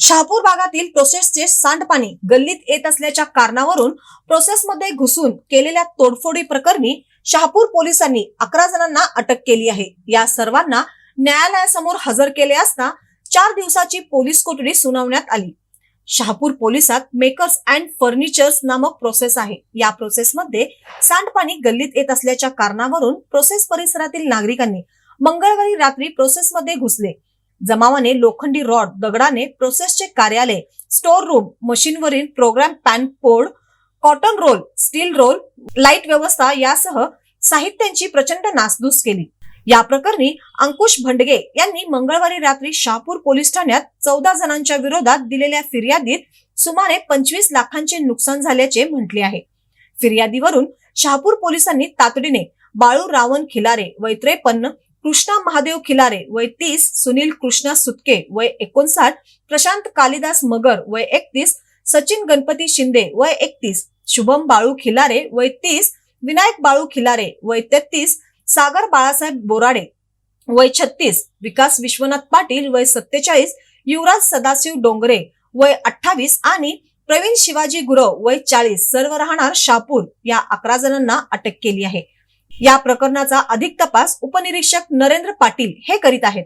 शहापूर भागातील प्रोसेसचे सांडपाणी गल्लीत येत असल्याच्या कारणावरून प्रोसेसमध्ये घुसून केलेल्या तोडफोडी प्रकरणी शहापूर पोलिसांनी अकरा जणांना अटक केली आहे. या सर्वांना न्यायालयासमोर हजर केले असता चार दिवसाची पोलीस कोठडी सुनावण्यात आली. शहापूर पोलिसात मेकर्स अँड फर्निचर्स नामक प्रोसेस आहे. या प्रोसेसमध्ये सांडपाणी गल्लीत येत असल्याच्या कारणावरून प्रोसेस परिसरातील नागरिकांनी मंगळवारी रात्री प्रोसेसमध्ये घुसले. जमावाने लोखंडी रॉड दगडाने प्रोसेसचे कार्यालय स्टोर रूम मशीनवरील प्रोग्राम पॅन पोड cotton roll steel roll light व्यवस्था यासह साहित्यांची प्रचंड नासधूस केली. या प्रकरणी अंकुश भंडगे यांनी मंगळवारी रात्री शहापूर पोलीस ठाण्यात चौदा जणांच्या विरोधात दिलेल्या फिर्यादीत सुमारे पंचवीस लाखांचे नुकसान झाल्याचे म्हटले आहे. फिर्यादीवरून शहापूर पोलिसांनी तातडीने बाळू रावण खिलारे वय त्रेपन्न कृष्णा महादेव खिलारे वय तीस सुनील कृष्णा सुतके वय एकोणसाठ प्रशांत कालिदास मगर वय एकतीस सचिन गणपती शिंदे वय एकतीस शुभम बाळू खिलारे वय तीस विनायक बाळू खिलारे वय तेहतीस सागर बाळासाहेब बोराडे वय छत्तीस विकास विश्वनाथ पाटील वय सत्तेचाळीस युवराज सदाशिव डोंगरे वय अठ्ठावीस आणि प्रवीण शिवाजी गुरव वय चाळीस. सर्व राहणार शापूर या अकरा जणांना अटक केली आहे. या प्रकरणाचा अधिक तपास उपनिरीक्षक नरेंद्र पाटील हे करीत आहेत.